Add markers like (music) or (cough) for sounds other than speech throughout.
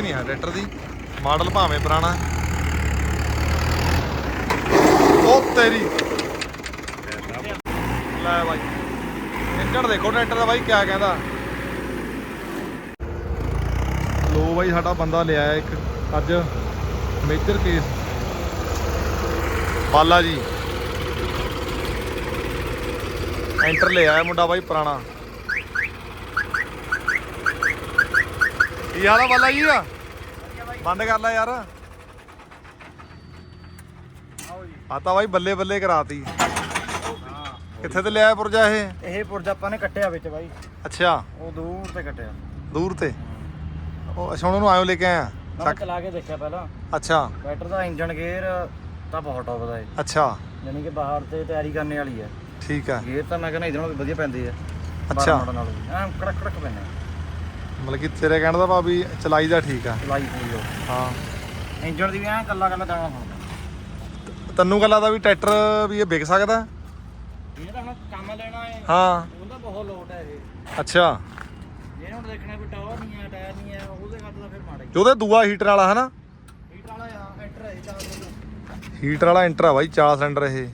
ਕੋਈ ਨਹੀਂ ਹੈ ਟਰੈਕਟਰ ਦੀ ਮਾਡਲ ਭਾਵੇਂ ਪੁਰਾਣਾ ਉਹ ਤੇਰੀ। ਲੈ ਬਾਈ। ਇੰਜਣ ਦੇਖੋ ਟਰੈਕਟਰ ਦਾ ਬਾਈ ਕਿਆ ਕਹਿੰਦਾ। ਲੋ ਬਾਈ, ਸਾਡਾ ਬੰਦਾ ਲਿਆ ਇੱਕ ਅੱਜ major case. Bala ji. Enter ਲਿਆ ਮੁੰਡਾ ਬਾਈ ਪੁਰਾਣਾ। ਕੀ ਹਾਲ ਆ ਬਾਲਾ ਜੀ ਆ? ਬੰਦ ਕਰ ਲੈ ਯਾਰ। ਆ ਤਾਂ ਬਾਈ ਬੱਲੇ ਬੱਲੇ ਕਰਾਤੀ। ਕਿੱਥੇ ਤੇ ਲਿਆ ਪੁਰਜਾ ਇਹ? ਇਹ ਪੁਰਜ ਆਪਾਂ ਨੇ ਕੱਟਿਆ ਵਿੱਚ ਬਾਈ। ਅੱਛਾ। ਉਹ ਦੂਰ ਤੇ ਕੱਟਿਆ। ਦੂਰ ਤੇ? ਉਹ ਅੱਛਾ ਉਹਨੂੰ ਆਇਓ ਲੈ ਕੇ ਆਇਆ। ਮੈਂ ਚਲਾ ਕੇ ਦੇਖਿਆ ਪਹਿਲਾਂ। ਅੱਛਾ। ਟਰੈਕਟਰ ਦਾ ਇੰਜਨ ਗੇਅਰ ਤਾਂ ਬਹੁਤ ਟੌਪ ਦਾ ਹੈ ਅੱਛਾ। ਯਾਨੀ ਕਿ ਬਾਹਰ ਤੇ ਤਿਆਰੀ ਕਰਨੇ ਵਾਲੀ ਹੈ ਠੀਕ ਆ। ਗੇਅਰ ਤਾਂ ਮੈਂ ਕਹਿੰਦਾ ਇਹਦੇ ਨਾਲੋਂ ਵੀ ਵਧੀਆ ਪੈਂਦੇ ਆ। ਅੱਛਾ। ਐਂ ਕੜਕ ਕੜਕ ਪੈਂਦੇ ਆ। ਮਤਲਬ ਕਿ ਤੇਰੇ ਕਹਿਣ ਦਾ ਭਾਵੀ ਚਲਾਈ ਦਾ ਠੀਕ ਆ। ਚਲਾਈ ਪੂਰੀ ਉਹ ਹਾਂ। ਇੰਜਨ ਦੀ ਵੀ ਐਂ ਕੱਲਾ ਕੱਲਾ ਦਾਣਾ ਹੁੰਦਾ। ਤੈਨੂੰ ਗੱਲਾਂ ਦਾ ਵੀ ਟਰੈਕਟਰ ਵੀ ਇਹ ਵਿਕ ਸਕਦਾ? ਇਹ ਤਾਂ ਹੁਣ ਕੰਮ ਲੈਣਾ ਹੈ। ਹਾਂ ਉਹਦਾ ਬਹੁਤ ਲੋਟ ਹੈ ਇਹ। ਅੱਛਾ। ਇਹ ਹੁਣ ਦੇਖਣਾ ਵੀ ਟਾਵਰ ਨਹੀਂ ਹੈ ਟਾਇਰ ਨਹੀਂ ਹੈ ਉਹਦੇ ਕੱਟ ਦਾ ਫਿਰ ਮਾੜਾ ਹੀ ਤੇ ਉਹਦੇ ਦੂਆ ਹੀਟਰ ਵਾਲਾ ਹਨਾ? ਹੀਟ ਵਾਲਾ ਆ ਐਂਟਰ ਹੈ ਚਾਰ ਦਾ ਹੀਟਰ ਵਾਲਾ ਇੰਟਰ ਆ ਬਾਈ 4 ਸਿਲੰਡਰ ਇਹ। ਵੀ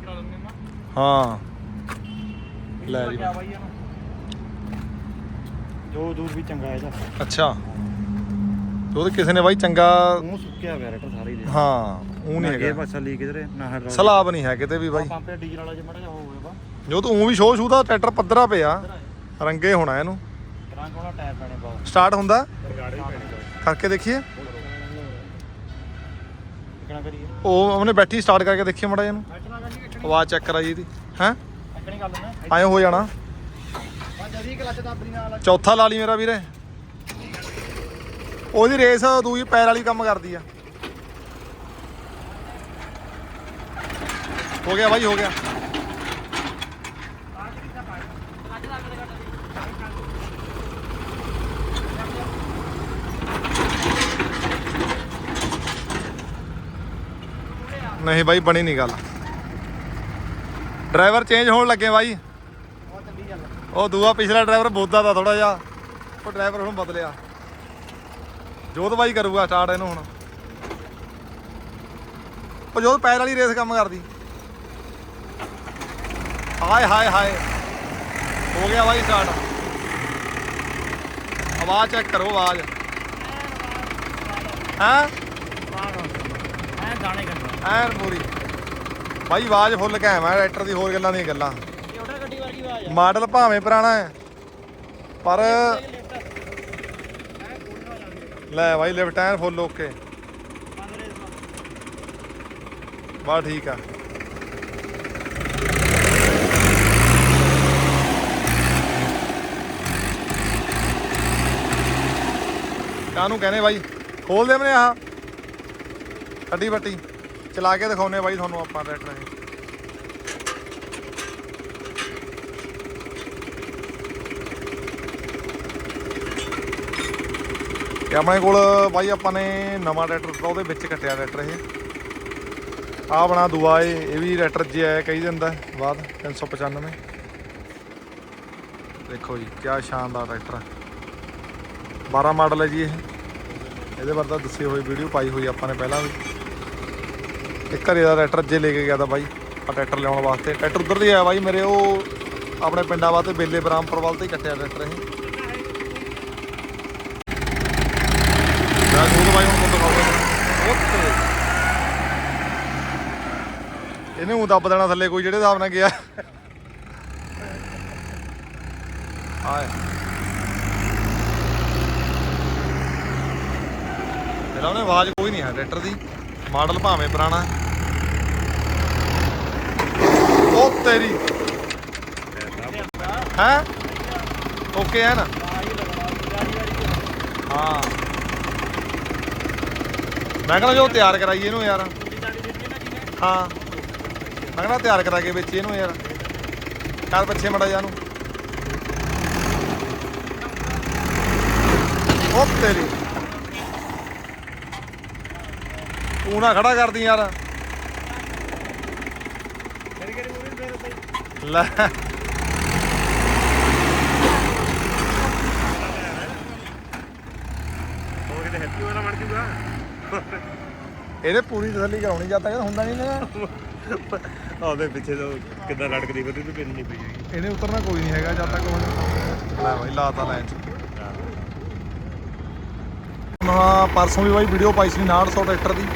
ਕਰਾ ਲੈਂਦੇ ਹਾਂ। ਲੈ ਜੀ। ਜੋ ਦੂਰ ਵੀ ਚੰਗਾ ਇਹਦਾ ਅੱਛਾ। ਤੇ ਉਹਦੇ ਕਿਸੇ ਨੇ ਬਾਈ ਚੰਗਾ ਮੂੰਹ ਸੁੱਕਿਆ ਹੋਇਆ ਰੈਟਰ ਸਾਰੇ ਦੇ। ਹਾਂ ਉਹ ਨਹੀਂ ਇਹ ਹੈਗਾ। ਪਾਸਾ ਲੀਕ ਇਧਰੇ ਨਾ ਹਰ ਸਲਾਬ ਨਹੀਂ ਹੈ ਕਿਤੇ ਵੀ ਬਾਈ। ਪੰਪ ਤੇ ਡੀਜ਼ਲ ਵਾਲਾ ਜੇ ਮੜਾ ਜਾ ਹੋਵੇ ਬਾ ਜੋ ਤੂੰ ਵੀ ਸ਼ੋਅ ਸ਼ੂ ਦਾ ਟਰੈਕਟਰ ਪੱਧਰਾ ਪਿਆ। ਰੰਗੇ ਹੋਣਾ ਇਹਨੂੰ। ਰੰਗ ਵਾਲਾ ਟਾਇਰ ਪੈਣੇ ਬਹੁਤ। ਸਟਾਰਟ ਹੁੰਦਾ? ਗਾੜੇ ਵੀ ਪੈਣੇ ਕਰਕੇ ਦੇਖੀਏ। ਕਰੀਏ? ਉਹ ਉਹਨੇ ਬੈਠੀ ਸਟਾਰਟ ਕਰਕੇ ਦੇਖੀਏ ਮੜਾ ਇਹਨੂੰ। ਆਵਾਜ਼ ਚੈੱਕ ਕਰਾਈ ਇਹਦੀ। ਹੈ? ਐਕਣੀ ਕਰ ਲੈਣਾ ਐਂ ਹੋ ਜਾਣਾ। ਹਾਂ ਜਦੀ ਕਲਚ ਨਾਲ ਚੌਥਾ ਲਾ ਲਈ ਮੇਰਾ ਵੀਰੇ। ਉਹਦੀ ਰੇਸ ਦੂਜੀ ਪੈਰ ਵਾਲੀ ਕੰਮ ਕਰਦੀ ਆ। ਹੋ ਗਿਆ ਬਾਈ, ਹੋ ਗਿਆ। ਨਹੀਂ ਬਾਈ, ਬਣੀ ਨਹੀਂ ਗੱਲ। ਡਰਾਈਵਰ ਚੇਂਜ ਹੋਣ ਲੱਗੇ ਬਾਈ। ਉਹ ਦੂਆ ਪਿਛਲਾ ਡਰਾਈਵਰ ਬੋਦਾ ਦਾ ਥੋੜਾ ਜਿਹਾ। ਉਹ ਡਰਾਈਵਰ ਹੁਣ ਬਦਲਿਆ। ਜੋਤ ਬਾਈ ਕਰੂਗਾ ਸਟਾਰਟ ਇਹਨੂੰ ਹੁਣ। ਉਹ ਜੋਤ ਪੈਰ ਵਾਲੀ ਰੇਸ ਕੰਮ ਕਰਦੀ। ਹਾਏ ਹਾਏ ਹਾਏ। ਹੋ ਗਿਆ ਬਾਈ ਸਟਾਰਟ ਆਵਾਜ਼ ਚੈੱਕ ਕਰੋ ਆਵਾਜ਼। ਹਾਂ? ਐ ਗਾਣੇ ਕਰਨਾ। ਐਨ ਪੂਰੀ। ਬਾਈ ਆਵਾਜ਼ ਫੁੱਲ ਘੈਮ ਹੈ ਟਰੈਕਟਰ ਦੀ ਹੋਰ ਗੱਲਾਂ ਦੀਆਂ ਗੱਲਾਂ ਇਹ ਉਹਦਾ ਗੱਡੀ ਵਰਗੀ ਆਵਾਜ਼ ਆ ਮਾਡਲ ਭਾਵੇਂ ਪੁਰਾਣਾ ਹੈ, ਪਰ ਲੈ ਬਾਈ ਲਿਫਟ ਐਨ ਫੁੱਲ ਓਕੇ। ਬੰਦ ਬਾ ਠੀਕ ਆ। ਕਾਹਨੂੰ ਕਹਿੰਦੇ ਬਾਈ? ਖੋਲ ਦੇ ਮਨੇ ਆਹ। ਅੱਡੀ ਬੱਟੀ। ਚਲਾ ਕੇ ਦਿਖਾਉਨੇ ਬਾਈ ਤੁਹਾਨੂੰ ਆਪਾਂ ਟਰੈਕਟਰ ਇਹ ਤੇ ਆਪਣੇ ਕੋਲ ਬਾਈ ਆਪਾਂ ਨੇ ਨਵਾਂ ਟਰੈਕਟਰ ਤਾਂ ਉਹਦੇ ਵਿੱਚ ਕੱਟਿਆ ਟਰੈਕਟਰ ਇਹ। ਆ ਬਣਾ ਦੂਆ ਏ ਇਹ ਵੀ ਰੈਟਰ ਜੇ ਆਇਆ ਕਈ ਦਿਨ ਦਾ ਬਾਅਦ 395 ਦੇਖੋ ਜੀ, ਕਿਆ ਸ਼ਾਨਦਾਰ ਟਰੈਕਟਰ ਹੈ 12 ਮਾਡਲ ਹੈ ਜੀ ਇਹ। ਇਹਦੇ ਬਾਰੇ ਤਾਂ ਦੱਸੀ ਹੋਈ ਵੀਡੀਓ ਪਾਈ ਹੋਈ ਆਪਾਂ ਨੇ ਪਹਿਲਾਂ ਵੀ। ਇੱਕ ਘਰੇ ਦਾ ਟਰੈਕਟਰ ਜੇ ਲੈ ਕੇ ਗਿਆ ਤਾਂ ਬਾਈ ਆ ਟਰੈਕਟਰ ਲਿਆਉਣ ਵਾਸਤੇ। ਟਰੈਕਟਰ ਉਧਰ ਦੀ ਆਇਆ ਬਾਈ ਮੇਰੇ, ਉਹ ਆਪਣੇ ਪਿੰਡਾਂ ਵਾਸਤੇ, ਬੇਲੇ ਬ੍ਰਾਹਮਪੁਰ ਵੱਲ ਤੇ ਹੀ ਕੱਟਿਆ ਟਰੈਕਟਰ ਇਹ। ਇਹਨੇ ਉਹ ਦੱਬ ਦੇਣਾ ਥੱਲੇ ਕੋਈ ਜਿਹੜੇ ਹਿਸਾਬ ਨਾਲ ਗਿਆ ਆਏ ਇਹਦਾ ਉਹਨੇ ਆਵਾਜ਼ ਕੋਈ ਨਹੀਂ ਹੈ ਟਰੈਕਟਰ ਦੀ ਮਾਡਲ ਭਾਵੇਂ ਪੁਰਾਣਾ ਉਹ ਤੇਰੀ ਹੈ ਓਕੇ ਹੈ ਨਾ ਹਾਂ ਮੈਂ ਕਹਿੰਦਾ ਜੋ ਤਿਆਰ ਕਰਾਈਏ ਇਹਨੂੰ ਯਾਰ। ਹਾਂ। ਮੈਂ ਕਹਿੰਦਾ ਤਿਆਰ ਕਰਾ ਕੇ ਵੇਚੀ ਇਹਨੂੰ ਯਾਰ। ਕਰ ਪਿੱਛੇ ਮੜਾ ਜਾ ਨੂੰ ਉਹ ਤੇਰੀ। ਤੂੰ ਨਾ ਖੜਾ ਕਰਦੀ ਯਾਰ। ਲੈ। ਉਹ ਕਿਤੇ ਹੈਪੀ ਵਾਲਾ ਬਣ ਜੂਗਾ? ਇਹਦੇ ਪੂਰੀ ਤਸੱਲੀ ਕਰਾਉਣੀ ਜਦ ਤੱਕ ਹੁੰਦਾ ਨਹੀਂ ਨਾ। ਉਹਦੇ ਪਿੱਛੇ ਤੋਂ ਕਿੱਦਾਂ ਲੜਕਦੀ ਫਿਰਦੀ ਤੂੰ ਪਿੰਨ ਨਹੀਂ ਪਈ ਹੈਗੀ। ਇਹਨੇ ਉਤਰਨਾ ਕੋਈ ਨਹੀਂ ਹੈਗਾ ਜਦ ਤੱਕ ਹੁਣ ਲੈ ਬਾਈ ਲਾਤਾ ਲਾਈਨ ਚ। ਮੈਂ ਪਰਸੋਂ ਵੀ ਬਾਈ ਵੀਡੀਓ ਪਾਈ ਸੀ 900 ਟਰੈਕਟਰ ਦੀ।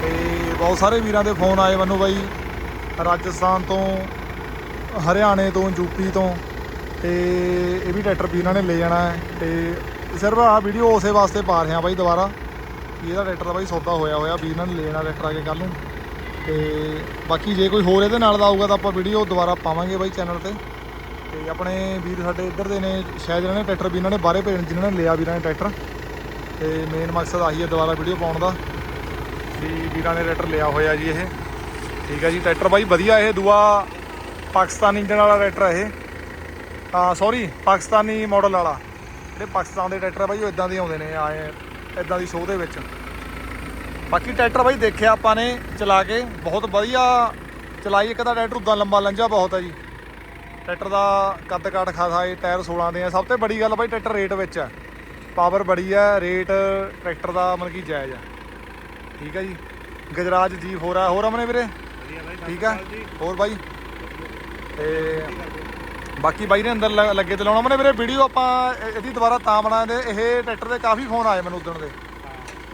ਤੇ ਬਹੁਤ ਸਾਰੇ ਵੀਰਾਂ ਦੇ ਫੋਨ ਆਏ ਮੈਨੂੰ ਬਾਈ ਰਾਜਸਥਾਨ ਤੋਂ ਹਰਿਆਣੇ ਤੋਂ ਯੂਪੀ ਤੋਂ। ਤੇ ਇਹ ਵੀ ਟਰੈਕਟਰ ਵੀਰਾਂ ਨੇ ਲੈ ਜਾਣਾ ਹੈ। ਤੇ ਸਿਰਫ ਆਹ ਵੀਡੀਓ ਉਸੇ ਵਾਸਤੇ ਪਾ ਰਿਹਾ ਬਾਈ ਦੁਬਾਰਾ। ਵੀ ਇਹਦਾ ਟਰੈਕਟਰ ਦਾ ਬਾਈ ਸੌਦਾ ਹੋਇਆ ਹੋਇਆ, ਵੀ ਇਹਨਾਂ ਨੇ ਲੈਣਾ ਟਰੈਕਟਰ ਆ ਕੇ ਕੱਲ ਨੂੰ। ਤੇ ਬਾਕੀ ਜੇ ਕੋਈ ਹੋਰ ਇਹਦੇ ਨਾਲ ਦਾ ਆਊਗਾ ਤਾਂ ਆਪਾਂ ਵੀਡੀਓ ਦੁਬਾਰਾ ਪਾਵਾਂਗੇ ਬਾਈ ਚੈਨਲ ਤੇ। ਤੇ ਆਪਣੇ ਵੀਰ ਸਾਡੇ ਇੱਧਰ ਦੇ ਨੇ, ਸ਼ਾਇਦ ਇਹਨਾਂ ਨੇ ਟਰੈਕਟਰ ਵੀ ਇਹਨਾਂ ਨੇ ਬਾਹਰੇ ਭੇਜਣ ਜਿਨ੍ਹਾਂ ਨੇ ਲਿਆ ਵੀਰਾਂ ਨੇ ਟਰੈਕਟਰ। ਤੇ ਮੇਨ ਮਕਸਦ ਆਹੀ ਹੈ ਦੁਬਾਰਾ ਵੀਡੀਓ ਪਾਉਣ ਦਾ, ਵੀ ਵੀਰਾਂ ਨੇ ਟਰੈਕਟਰ ਲਿਆ ਹੋਇਆ ਜੀ ਇਹ। ਠੀਕ ਹੈ ਜੀ, ਟਰੈਕਟਰ ਬਾਈ ਵਧੀਆ ਇਹ, ਦੂਆ ਪਾਕਿਸਤਾਨੀ ਇੰਜਨ ਵਾਲਾ ਟਰੈਕਟਰ ਹੈ ਇਹ। ਹਾਂ ਸੌਰੀ ਪਾਕਿਸਤਾਨੀ ਮਾਡਲ ਵਾਲਾ। ਜਿਹੜੇ ਪਾਕਿਸਤਾਨ ਦੇ ਟਰੈਕਟਰ ਆ ਬਾਈ, ਉਹ ਇਦਾਂ ਦੇ ਆਉਂਦੇ ਨੇ, ਆਏ ਇਦਾਂ ਦੀ ਸ਼ੋਅ ਦੇ ਵਿੱਚ। ਬਾਕੀ ਟਰੈਕਟਰ ਬਾਈ ਦੇਖਿਆ ਆਪਾਂ ਨੇ ਚਲਾ ਕੇ। ਬਹੁਤ ਵਧੀਆ ਚਲਾਈ ਇੱਕ ਤਾਂ ਟਰੈਕਟਰ ਉਦਾਂ ਲੰਬਾ ਲੰਜਾ ਬਹੁਤ ਹੈ ਜੀ। ਟਰੈਕਟਰ ਦਾ ਕੱਦ ਕਾਠ ਖਾਸਾ ਹੈ ਟਾਇਰ 16 ਦੇ ਆ। ਸਭ ਤੋਂ ਬੜੀ ਗੱਲ ਬਾਈ ਟਰੈਕਟਰ ਰੇਟ ਵਿੱਚ ਹੈ ਪਾਵਰ ਬੜੀ ਹੈ ਰੇਟ ਟਰੈਕਟਰ ਦਾ ਮਤਲਬ ਕਿ ਜਾਇਜ਼ ਹੈ ਠੀਕ ਹੈ ਜੀ। ਗਜਰਾਜ ਜੀ ਹੋਰ ਆ। ਹੋਰ ਅਮਨੇ ਵੀਰੇ? ਵਧੀਆ ਬਾਈ ਠੀਕ ਆ। ਹੋਰ ਬਾਈ? ਤੇ ਬਾਕੀ ਬਾਈ ਨੇ ਅੰਦਰ ਲ- ਲੱਗੇ ਤੇ ਲਾਉਣਾ। ਮਨੇ ਵੀਰੇ ਵੀਡੀਓ ਆਪਾਂ ਇਹ- ਇਹਦੀ ਦੁਬਾਰਾ ਤਾਂ ਬਣਾਉਂਦੇ। ਇਹ ਟਰੈਕਟਰ ਦੇ ਕਾਫੀ ਫੋਨ ਆਏ ਮੈਨੂੰ ਉਦਣ ਦੇ।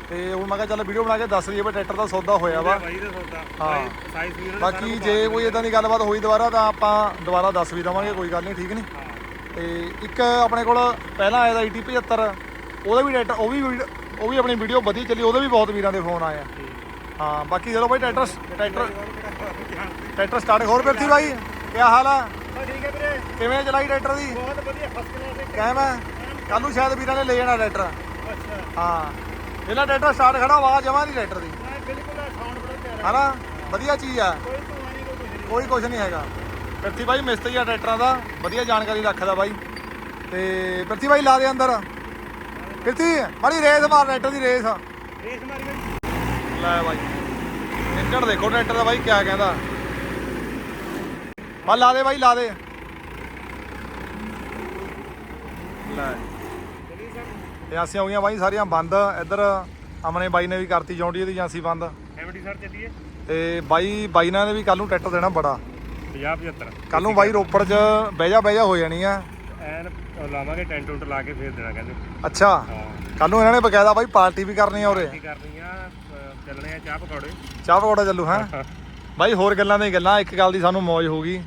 ਤੇ ਹੁਣ ਮੈਂ ਕਿਹਾ ਚੱਲ ਵੀਡੀਓ ਬਣਾ ਕੇ ਦੱਸ ਦਈਏ ਵੀ ਟਰੈਕਟਰ ਦਾ ਸੌਦਾ ਹੋਇਆ ਵਾ। ਬਾਈ ਦਾ ਸੌਦਾ। ਹਾਂ। ਸਾਈਜ਼ ਨੇ ਬਾਕੀ ਜੇ ਕੋਈ ਇਦਾਂ ਦੀ ਗੱਲਬਾਤ ਹੋਈ ਦੁਬਾਰਾ ਤਾਂ ਆਪਾਂ ਦੁਬਾਰਾ ਦੱਸ ਵੀ ਦਵਾਂਗੇ ਕੋਈ ਗੱਲ ਨਹੀਂ ਠੀਕ ਨਹੀਂ? ਤੇ ਇੱਕ ਆਪਣੇ ਕੋਲ ਪਹਿਲਾਂ ਆਇਆ ਦਾ ET 75 ਉਹਦਾ ਵੀ ਟਰੈਕਟਰ ਉਹ ਵੀ ਵੀਡ- ਉਹ ਵੀ ਆਪਣੀ ਵੀਡੀਓ ਵਧੀਆ ਚੱਲੀ ਉਹਦੇ ਵੀ ਬਹੁਤ ਵੀਰਾਂ ਦੇ ਫੋਨ ਆਏ ਆ। ਹਾਂ ਬਾਕੀ ਚਲੋ ਬਾਈ ਟਰੈਕਟਰ ਟਰੈਕਟਰ ਟਰੈਕਟਰ ਸਟਾਰਟ ਹੋਰ ਫਿਰ ਸੀ ਬਾਈ? ਕੀ ਹਾਲ ਆ? ਠੀਕ ਹੈ ਵੀਰੇ। ਕਿਵੇਂ ਚਲਾਈ ਟਰੈਕਟਰ ਦੀ? ਬਹੁਤ ਵਧੀਆ ਫਸਟ ਕਲਾਸ ਕਾਇਮ ਹੈ? ਕੱਲ ਨੂੰ ਸ਼ਾਇਦ ਵੀਰਾਂ ਨੇ ਲੈ ਜਾਣਾ ਟਰੈਕਟਰ। ਅੱਛਾ। ਹਾਂ। ਇਹਦਾ ਟਰੈਕਟਰ ਸਟਾਰਟ ਖੜਾ ਆਵਾਜ਼ ਜਮਾ ਨਹੀਂ ਟਰੈਕਟਰ ਦੀ। ਬਿਲਕੁਲ ਸਾਊਂਡ ਬੜਾ ਪਿਆਰਾ ਹਨਾ? ਵਧੀਆ ਚੀਜ਼ ਆ। ਕੋਈ ਧੂਆ ਨਹੀਂ ਕੋਈ ਕੁਝ ਨਹੀਂ। ਕੋਈ ਕੁਝ ਨਹੀਂ ਹੈਗਾ। ਪ੍ਰਿਥੀ ਬਾਈ ਮਿਸਤਰੀ ਆ ਟਰੈਕਟਰਾਂ ਦਾ। ਵਧੀਆ ਜਾਣਕਾਰੀ ਰੱਖਦਾ ਬਾਈ। ਤੇ ਪ੍ਰਿਥੀ ਬਾਈ ਲਾ ਦੇ ਅੰਦਰ। ਪ੍ਰਿਥੀ ਮਾੜੀ ਰੇਸ ਮਾਰ ਟਰੈਕਟਰ ਦੀ ਰੇਸ। ਰੇਸ ਮਾਰੀ ਲੈ ਬਾਈ। ਇੰਜਣ ਦੇਖੋ ਟਰੈਕਟਰ ਦਾ ਬਾਈ ਕਿਆ ਕਹਿੰਦਾ। ਬਾ ਲਾ ਦੇ ਬਾਈ ਲਾ ਦੇ। ਲੈ। ਸਰ ਏਜੰਸੀਆਂ ਹੋ ਗਈਆਂ ਬਾਈ ਸਾਰੀਆਂ ਬੰਦ। ਇੱਧਰ ਅਮਨੇ ਬਾਈ ਨੇ ਵੀ ਕਰਤੀ ਜੌਂਡੀ ਦੀ ਏਜੰਸੀ ਬੰਦ। ਐਮਡੀ ਸਰ ਚੱਲੀਏ। ਤੇ ਬਾਈ ਬਾਈ ਨਾਲ ਨੇ ਵੀ ਕੱਲ ਨੂੰ ਟਰੈਕਟਰ ਦੇਣਾ ਬੜਾ। 50 75 ਕੱਲ ਨੂੰ ਬਾਈ ਰੋਪੜ 'ਚ ਬਹਿ ਜਾ ਬਹਿ ਜਾ ਹੋ ਜਾਣੀ ਆ। ਐਨ ਲਾਵਾਂਗੇ ਟੈਂਟ ਟੁੰਟ ਲਾ ਕੇ ਫੇਰ ਦੇਣਾ ਕਹਿੰਦੇ। ਅੱਛਾ। ਕੱਲ ਨੂੰ ਇਹਨਾਂ ਨੇ ਬਕਾਇਦਾ ਬਾਈ ਪਾਰਟੀ ਵੀ ਕਰਨੀ ਆ ਉਰੇ। ਕੀ ਕਰਨੀ ਆ ਚੱਲਣੇ ਆ ਚਾਹ ਪਕੌੜੇ। ਚਾਹ ਪਕੌੜਾ ਚੱਲੂ ਹੈ? (laughs) ਬਾਈ ਹੋਰ ਗੱਲਾਂ ਦੀ ਗੱਲਾਂ ਇੱਕ ਗੱਲ ਦੀ ਸਾਨੂੰ ਮौज ਹੋਊਗੀ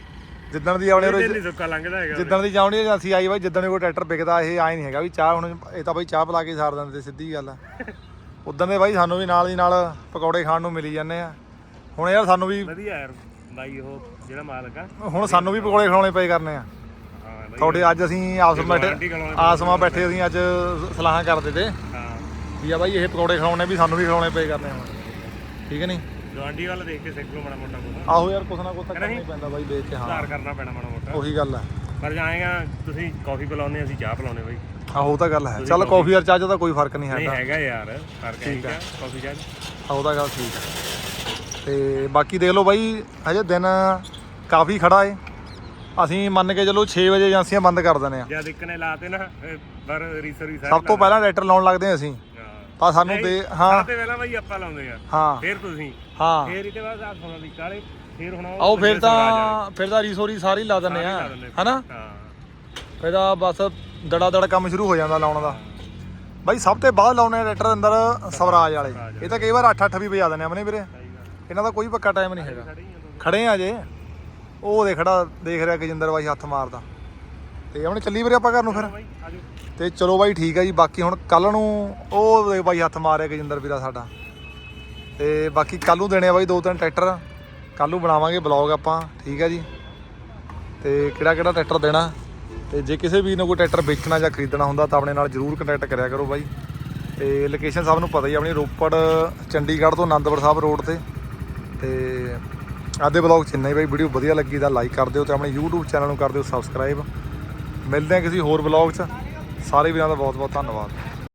ਜਿੱਦਣ ਦੀ ਆਪਣੇ ਨਹੀਂ ਸੁੱਕਾ ਲੰਘਦਾ ਹੈਗਾ ਜਿੱਦਣ ਦੀ ਜਾਉਣੀ ਏਜੰਸੀ ਆਈ ਬਾਈ ਜਿੱਦਣ ਕੋਈ ਟਰੈਕਟਰ ਵਿਕਦਾ ਇਹ ਆਏ ਨਹੀਂ ਹੈਗਾ ਵੀ ਚਾਹ ਹੁਣ ਇਹ ਤਾਂ ਬਾਈ ਚਾਹ ਪਿਲਾ ਕੇ ਸਾਰ ਦਿੰਦੇ ਸਿੱਧੀ ਗੱਲ ਆ। (laughs) ਉਦੋਂ ਦੇ ਬਾਈ ਸਾਨੂੰ ਵੀ ਨਾਲ ਦੀ ਨਾਲ ਪਕੌੜੇ ਖਾਣ ਨੂੰ ਮਿਲੀ ਜਾਂਦੇ ਆ। ਹੁਣ ਯਾਰ ਸਾਨੂੰ ਵੀ ਵਧੀਆ ਯਾਰ ਬਾਈ ਉਹ ਜਿਹੜਾ ਮਾਲਕ ਆ। ਹੁਣ ਸਾਨੂੰ ਵੀ ਪਕੌੜੇ ਖਿਲਾਉਣੇ ਪਏ ਕਰਨੇ ਆ। ਹਾਂ ਬਾਈ ਤੁਹਾਡੇ ਅੱਜ ਅਸੀਂ ਆਂਟੀ ਬੈਠੇ ਆਸਮਾਂ ਬੈਠੇ ਅਸੀਂ ਅੱਜ ਸਲਾਹਾਂ ਕਰਦੇ ਤੇ। ਹਾਂ। ਵੀ ਆ ਬਾਈ ਇਹ ਪਕੌੜੇ ਖਿਲਾਉਣੇ ਵੀ ਸਾਨੂੰ ਵੀ ਖਿਲਾਉਣੇ ਪਏ ਕਰਨੇ ਹੁਣ। ਠੀਕ ਹੈ ਨਹੀਂ ਗਵਾਂਡੀ ਵੱਲ ਦੇਖ ਕੇ ਸਿੱਖ ਲਓ ਮਾੜਾ ਮੋਟਾ ਕੁਛ। ਆਹੋ ਯਾਰ ਕੁਛ ਨਾ ਕੁਛ ਤਾਂ ਕਰਨਾ ਹੀ ਪੈਂਦਾ ਬਾਈ ਦੇਖ ਕੇ ਹਾਂ। ਸੁਧਾਰ ਕਰਨਾ ਪੈਣਾ ਮਾੜਾ ਮੋਟਾ। ਉਹੀ ਗੱਲ ਹੈ। ਪਰ ਜਾਏਗਾ ਤੁਸੀਂ ਕਾਫੀ ਪਿਲਾਉਂਦੇ ਅਸੀਂ ਚਾਹ ਪਿਲਾਉਂਦੇ ਬਾਈ। ਆਹੋ ਉਹ ਤਾਂ ਗੱਲ ਹੈ। ਚੱਲ ਕਾਫੀ ਯਾਰ ਚਾਹ 'ਚ ਤਾਂ ਕੋਈ ਫ਼ਰਕ ਨਹੀਂ ਨਹੀਂ ਹੈਗਾ। ਹੈਗਾ ਯਾਰ ਫ਼ਰਕ ਹੈ ਕਾਫੀ ਚਾਹ 'ਚ। ਆਹੋ ਤਾਂ ਗੱਲ ਠੀਕ ਹੈ। ਤੇ ਬਾਕੀ ਦੇਖ ਲਓ ਬਾਈ ਹਜੇ ਦਿਨ ਕਾਫੀ ਖੜਾ ਏ। ਅਸੀਂ ਮੰਨ ਕੇ ਚੱਲੋ 6 ਵਜੇ ਏਜੰਸੀਆਂ ਬੰਦ ਕਰ ਦਿੰਦੇ ਆ। ਜਦ ਇੱਕ ਨੇ ਲਾਤੇ ਨਾ ਇਹ ਪਰ ਰੀਸਰ ਸਭ ਤੋਂ ਪਹਿਲਾਂ ਲੈਟਰ ਲਾਉਣ ਲੱਗਦੇ ਹਾਂ ਅਸੀਂ। ਤਾਂ ਸਾਨੂੰ ਦੇ ਹਾਂ। ਤੇ ਪਹਿਲਾਂ ਬਾਈ ਆਪਾਂ ਲਾਉਂਦੇ ਆ। ਹਾਂ। ਫਿਰ ਤੁਸੀਂ। ਹਾਂ। ਫਿਰ ਇਹਦੇ ਬਾਅਦ ਆਪ ਸੁਣਾ ਦੀ ਕਾਲੇ ਫਿਰ ਹੁਣ ਆਓ ਫਿਰ ਤਾਂ ਫਿਰ ਤਾਂ ਰੀਸੋਰੀ ਸਾਰੀ ਲਾ ਦਿੰਦੇ ਆ। ਹਨਾ? ਫਿਰ ਤਾਂ ਬਸ ਦੜਾ ਦੜ ਕੰਮ ਸ਼ੁਰੂ ਹੋ ਜਾਂਦਾ ਲਾਉਣ ਦਾ। ਬਾਈ ਸਭ ਤੋਂ ਬਾਅਦ ਲਾਉਣੇ ਲੈਟਰ ਅੰਦਰ ਸਵਰਾਜ ਵਾਲੇ। ਇਹ ਤਾਂ ਕਈ ਵਾਰ 8-8 ਵੀ ਵਜਾ ਦਿੰਦੇ ਆ ਮਨੇ ਵੀਰੇ। ਇਹਨਾਂ ਦਾ ਕੋਈ ਪੱਕਾ ਟਾਈਮ ਨਹੀਂ ਹੈਗਾ। ਖੜੇ ਆ ਆ ਜੇ। ਉਹ ਦੇ ਖੜਾ ਦੇਖ ਰਿਹਾ ਗਜਿੰਦਰ ਬਾਈ ਹੱਥ ਮਾਰਦਾ। ਤੇ ਹੁਣ ਚੱਲੀ ਵੀਰੇ ਆਪਾਂ ਘਰ ਨੂੰ ਫਿਰ। ਤੇ ਚਲੋ ਬਾਈ ਠੀਕ ਆ ਜੀ ਬਾਕੀ ਹੁਣ ਕੱਲ ਨੂੰ ਉਹ ਦੇ ਬਾਈ ਹੱਥ ਮਾਰਿਆ ਗਜਿੰਦਰ ਵੀਰਾ ਸਾਡਾ। ਤੇ ਬਾਕੀ ਕੱਲ ਨੂੰ ਦੇਣੇ ਆ ਬਾਈ ਦੋ ਤਿੰਨ ਟਰੈਕਟਰ। ਕੱਲ ਨੂੰ ਬਣਾਵਾਂਗੇ ਬਲੌਗ ਆਪਾਂ ਠੀਕ ਆ ਜੀ। ਤੇ ਕਿਹੜਾ ਕਿਹੜਾ ਟਰੈਕਟਰ ਦੇਣਾ? ਤੇ ਜੇ ਕਿਸੇ ਵੀਰ ਨੂੰ ਕੋਈ ਟਰੈਕਟਰ ਵੇਚਣਾ ਜਾਂ ਖਰੀਦਣਾ ਹੁੰਦਾ ਤਾਂ ਆਪਣੇ ਨਾਲ ਜਰੂਰ ਕੰਟੈਕਟ ਕਰਿਆ ਕਰੋ ਬਾਈ। ਤੇ ਲੋਕੇਸ਼ਨ ਸਭ ਨੂੰ ਪਤਾ ਹੀ ਆਪਣੀ ਰੋਪੜ ਚੰਡੀਗੜ੍ਹ ਤੋਂ ਆਨੰਦਪੁਰ ਸਾਹਿਬ ਰੋਡ ਤੇ। ਤੇ ਆਦੇ ਬਲੌਗ ਚ ਇੰਨਾ ਹੀ ਬਾਈ ਵੀਡੀਓ ਵਧੀਆ ਲੱਗੀ ਤਾਂ ਲਾਈਕ ਕਰ ਦਿਓ ਤੇ ਆਪਣੇ YouTube ਚੈਨਲ ਨੂੰ ਕਰ ਦਿਓ ਸਬਸਕ੍ਰਾਈਬ ਮਿਲਦੇ ਹਾਂ ਕਿਸੇ ਹੋਰ ਬਲੌਗ 'ਚ। ਸਾਰੇ ਵੀਰਾਂ ਦਾ ਬਹੁਤ ਬਹੁਤ ਧੰਨਵਾਦ।